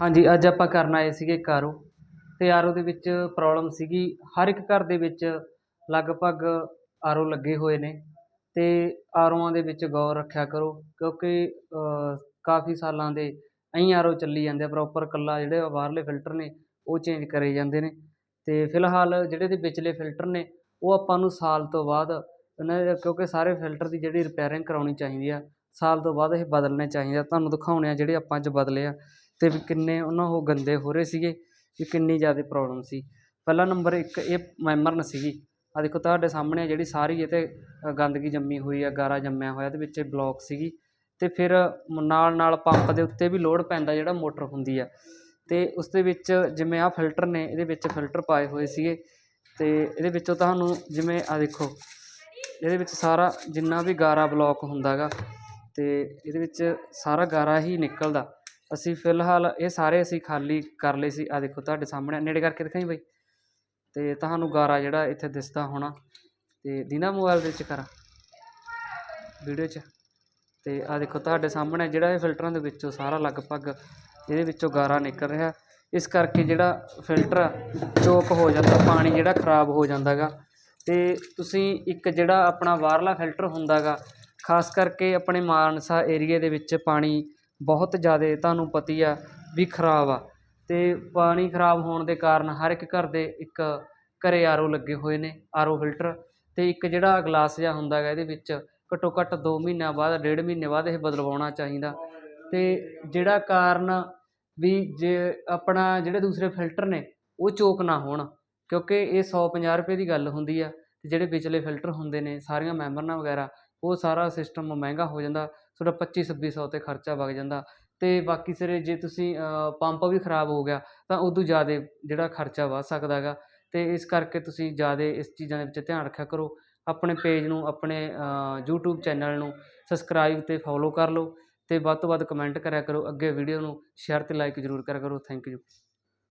ਹਾਂਜੀ, ਅੱਜ ਆਪਾਂ ਕਰਨ ਆਏ ਸੀਗੇ ਇੱਕ ਆਰ ਓ ਅਤੇ ਆਰ ਓ ਦੇ ਵਿੱਚ ਪ੍ਰੋਬਲਮ ਸੀਗੀ। ਹਰ ਇੱਕ ਘਰ ਦੇ ਵਿੱਚ ਲਗਭਗ ਆਰ ਓ ਲੱਗੇ ਹੋਏ ਨੇ ਅਤੇ ਆਰ ਓਆਂ ਦੇ ਵਿੱਚ ਗੌਰ ਰੱਖਿਆ ਕਰੋ ਕਿਉਂਕਿ ਕਾਫੀ ਸਾਲਾਂ ਦੇ ਐਂ ਆਰ ਓ ਚੱਲੀ ਜਾਂਦੇ ਆ ਪ੍ਰੋਪਰ ਇਕੱਲਾ ਜਿਹੜੇ ਬਾਹਰਲੇ ਫਿਲਟਰ ਨੇ, ਉਹ ਚੇਂਜ ਕਰੇ ਜਾਂਦੇ ਨੇ। ਅਤੇ ਫਿਲਹਾਲ ਜਿਹੜੇ ਇਹਦੇ ਵਿਚਲੇ ਫਿਲਟਰ ਨੇ, ਉਹ ਆਪਾਂ ਨੂੰ ਸਾਲ ਤੋਂ ਬਾਅਦ ਉਹਨਾਂ ਦੇ, ਕਿਉਂਕਿ ਸਾਰੇ ਫਿਲਟਰ ਦੀ ਜਿਹੜੀ ਰਿਪੇਅਰਿੰਗ ਕਰਾਉਣੀ ਚਾਹੀਦੀ ਆ, ਸਾਲ ਤੋਂ ਬਾਅਦ ਇਹ ਬਦਲਣੇ ਚਾਹੀਦੇ ਆ। ਤੁਹਾਨੂੰ ਦਿਖਾਉਣੇ ਆ ਜਿਹੜੇ ਆਪਾਂ ਅੱਜ ਬਦਲੇ ਆ। ਅਤੇ ਵੀ ਕਿੰਨੇ ਉਹਨਾਂ ਉਹ ਗੰਦੇ ਹੋ ਰਹੇ ਸੀਗੇ ਵੀ ਕਿੰਨੀ ਜ਼ਿਆਦਾ ਪ੍ਰੋਬਲਮ ਸੀ। ਪਹਿਲਾ ਨੰਬਰ ਇੱਕ ਇਹ ਮੈਮਰਨ ਸੀਗੀ। ਆਹ ਦੇਖੋ ਤੁਹਾਡੇ ਸਾਹਮਣੇ ਜਿਹੜੀ ਸਾਰੀ ਇਹ 'ਤੇ ਗੰਦਗੀ ਜੰਮੀ ਹੋਈ ਆ, ਗਾਰਾ ਜੰਮਿਆ ਹੋਇਆ, ਇਹਦੇ ਵਿੱਚ ਬਲੋਕ ਸੀਗੀ। ਅਤੇ ਫਿਰ ਨਾਲ ਨਾਲ ਪੰਪ ਦੇ ਉੱਤੇ ਵੀ ਲੋਡ ਪੈਂਦਾ ਜਿਹੜਾ ਮੋਟਰ ਹੁੰਦੀ ਆ। ਅਤੇ ਉਸ ਦੇ ਵਿੱਚ ਜਿਵੇਂ ਆਹ ਫਿਲਟਰ ਨੇ, ਇਹਦੇ ਵਿੱਚ ਫਿਲਟਰ ਪਾਏ ਹੋਏ ਸੀਗੇ। ਅਤੇ ਇਹਦੇ ਵਿੱਚੋਂ ਤੁਹਾਨੂੰ ਜਿਵੇਂ ਆਹ ਦੇਖੋ, ਇਹਦੇ ਵਿੱਚ ਸਾਰਾ ਜਿੰਨਾ ਵੀ ਗਾਰਾ ਬਲੋਕ ਹੁੰਦਾ ਗਾ ਅਤੇ ਇਹਦੇ ਵਿੱਚ ਸਾਰਾ ਗਾਰਾ ਹੀ ਨਿਕਲਦਾ। ਅਸੀਂ ਫਿਲਹਾਲ ਇਹ ਸਾਰੇ ਅਸੀਂ ਖਾਲੀ ਕਰ ਲਏ ਸੀ। ਆਹ ਦੇਖੋ ਤੁਹਾਡੇ ਸਾਹਮਣੇ, ਨੇੜੇ ਕਰਕੇ ਦਿਖਾਈ ਬਾਈ? ਅਤੇ ਤੁਹਾਨੂੰ ਗਾਰਾ ਜਿਹੜਾ ਇੱਥੇ ਦਿਸਦਾ ਹੋਣਾ। ਅਤੇ ਦੀਨਾ ਮੋਬਾਈਲ ਦੇ ਵਿੱਚ ਕਰਾਂ, ਵੀਡੀਓ 'ਚ। ਅਤੇ ਆਹ ਦੇਖੋ ਤੁਹਾਡੇ ਸਾਹਮਣੇ ਜਿਹੜਾ ਇਹ ਫਿਲਟਰਾਂ ਦੇ ਵਿੱਚੋਂ ਸਾਰਾ ਲਗਭਗ ਇਹਦੇ ਵਿੱਚੋਂ ਗਾਰਾ ਨਿਕਲ ਰਿਹਾ। ਇਸ ਕਰਕੇ ਜਿਹੜਾ ਫਿਲਟਰ ਚੋਕ ਹੋ ਜਾਂਦਾ, ਪਾਣੀ ਜਿਹੜਾ ਖਰਾਬ ਹੋ ਜਾਂਦਾ ਗਾ ਅਤੇ ਤੁਸੀਂ ਇੱਕ ਜਿਹੜਾ ਆਪਣਾ ਬਾਹਰਲਾ ਫਿਲਟਰ ਹੁੰਦਾ ਗਾ ਖਾਸ ਕਰਕੇ ਆਪਣੇ ਮਾਨਸਾ ਏਰੀਏ ਦੇ ਵਿੱਚ ਪਾਣੀ ਬਹੁਤ ਜ਼ਿਆਦਾ ਤੁਹਾਨੂੰ ਪਤੀ ਆ ਵੀ ਖਰਾਬ ਆ। ਅਤੇ ਪਾਣੀ ਖਰਾਬ ਹੋਣ ਦੇ ਕਾਰਨ ਹਰ ਇੱਕ ਘਰ ਦੇ ਇੱਕ ਘਰ ਆਰ ਓ ਲੱਗੇ ਹੋਏ ਨੇ, ਆਰ ਓ ਫਿਲਟਰ। ਅਤੇ ਇੱਕ ਜਿਹੜਾ ਗਲਾਸ ਜਿਹਾ ਹੁੰਦਾ ਗਾ ਇਹਦੇ ਵਿੱਚ ਘੱਟੋ ਘੱਟ ਦੋ ਮਹੀਨਿਆਂ ਬਾਅਦ, ਡੇਢ ਮਹੀਨੇ ਬਾਅਦ ਇਹ ਬਦਲਵਾਉਣਾ ਚਾਹੀਦਾ। ਅਤੇ ਜਿਹੜਾ ਕਾਰਨ ਵੀ ਜੇ ਆਪਣਾ ਜਿਹੜੇ ਦੂਸਰੇ ਫਿਲਟਰ ਨੇ, ਉਹ ਚੋਕ ਨਾ ਹੋਣ, ਕਿਉਂਕਿ ਇਹ ਸੌ ਪੰਜਾਹ ਰੁਪਏ ਦੀ ਗੱਲ ਹੁੰਦੀ ਆ। ਅਤੇ ਜਿਹੜੇ ਵਿਚਲੇ ਫਿਲਟਰ ਹੁੰਦੇ ਨੇ, ਸਾਰੀਆਂ ਮੈਂਬਰਾਂ ਵਗੈਰਾ ਉਹ ਸਾਰਾ ਸਿਸਟਮ ਮਹਿੰਗਾ ਹੋ ਜਾਂਦਾ, ਤੁਹਾਡਾ ਪੱਚੀ, ਛੱਬੀ ਸੌ 'ਤੇ ਖਰਚਾ ਵਗ ਜਾਂਦਾ। ਅਤੇ ਬਾਕੀ ਸਿਰੇ ਜੇ ਤੁਸੀਂ ਪੰਪ ਵੀ ਖਰਾਬ ਹੋ ਗਿਆ, ਤਾਂ ਉਦੋਂ ਜ਼ਿਆਦਾ ਜਿਹੜਾ ਖਰਚਾ ਵੱਧ ਸਕਦਾ ਗਾ ਅਤੇ ਇਸ ਕਰਕੇ ਤੁਸੀਂ ਜ਼ਿਆਦਾ ਇਸ ਚੀਜ਼ਾਂ ਦੇ ਵਿੱਚ ਧਿਆਨ ਰੱਖਿਆ ਕਰੋ। ਆਪਣੇ ਪੇਜ ਨੂੰ, ਆਪਣੇ ਯੂਟਿਊਬ ਚੈਨਲ ਨੂੰ ਸਬਸਕ੍ਰਾਈਬ ਅਤੇ ਫੋਲੋ ਕਰ ਲਓ। ਅਤੇ ਵੱਧ ਤੋਂ ਵੱਧ ਕਮੈਂਟ ਕਰਿਆ ਕਰੋ ਅੱਗੇ ਵੀਡੀਓ ਨੂੰ। ਸ਼ੇਅਰ ਅਤੇ ਲਾਈਕ ਜ਼ਰੂਰ ਕਰਿਆ ਕਰੋ। Thank you